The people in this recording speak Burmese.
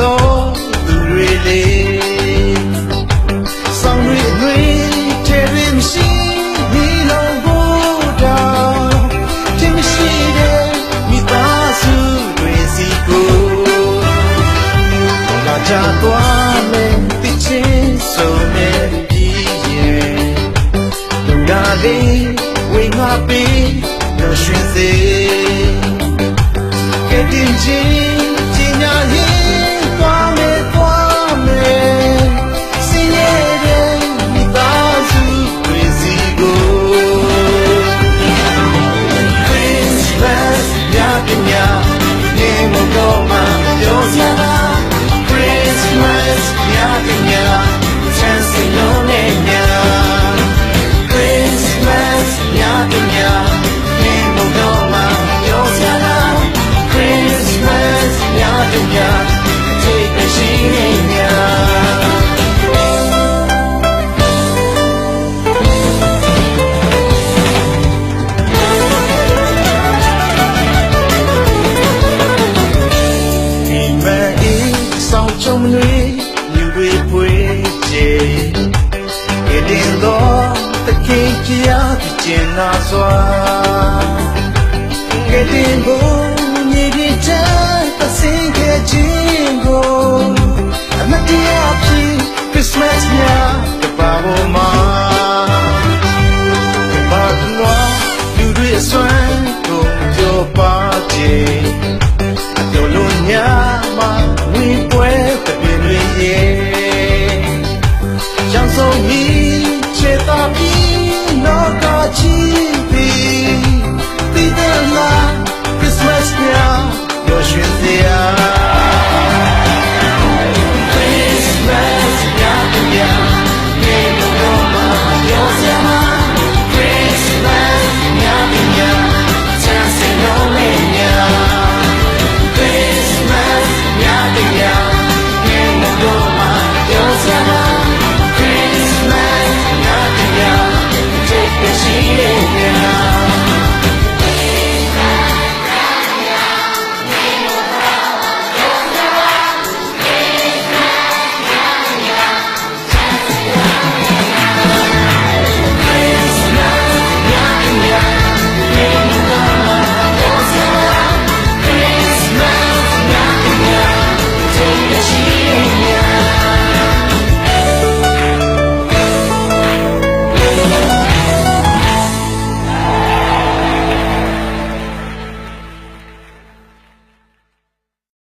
သောသူတွေလေဆောင်ရွက်တွေထဲတွင်ရှိမိလုံးကိုတောင်းတင်ရှိတဲ့မိသားစုတွေစီကိုလာကြသွားမယ်တချင်းဆုံးမယ်ပြည်ရဲ့ဒုက္ခတွေဝေငါပေးလို့ရှင်စေ ခင်ချရာကျင်နာစွာကတဲ့ဘုံမြေပြင်ချသစင်ခဲ့ခြင်းကိုအမတရားဖြစ် Christmas ညတပါဘုံမှာဘာလို့လူတွေအစွမ်းကိုပြောပါခြင်း yeah.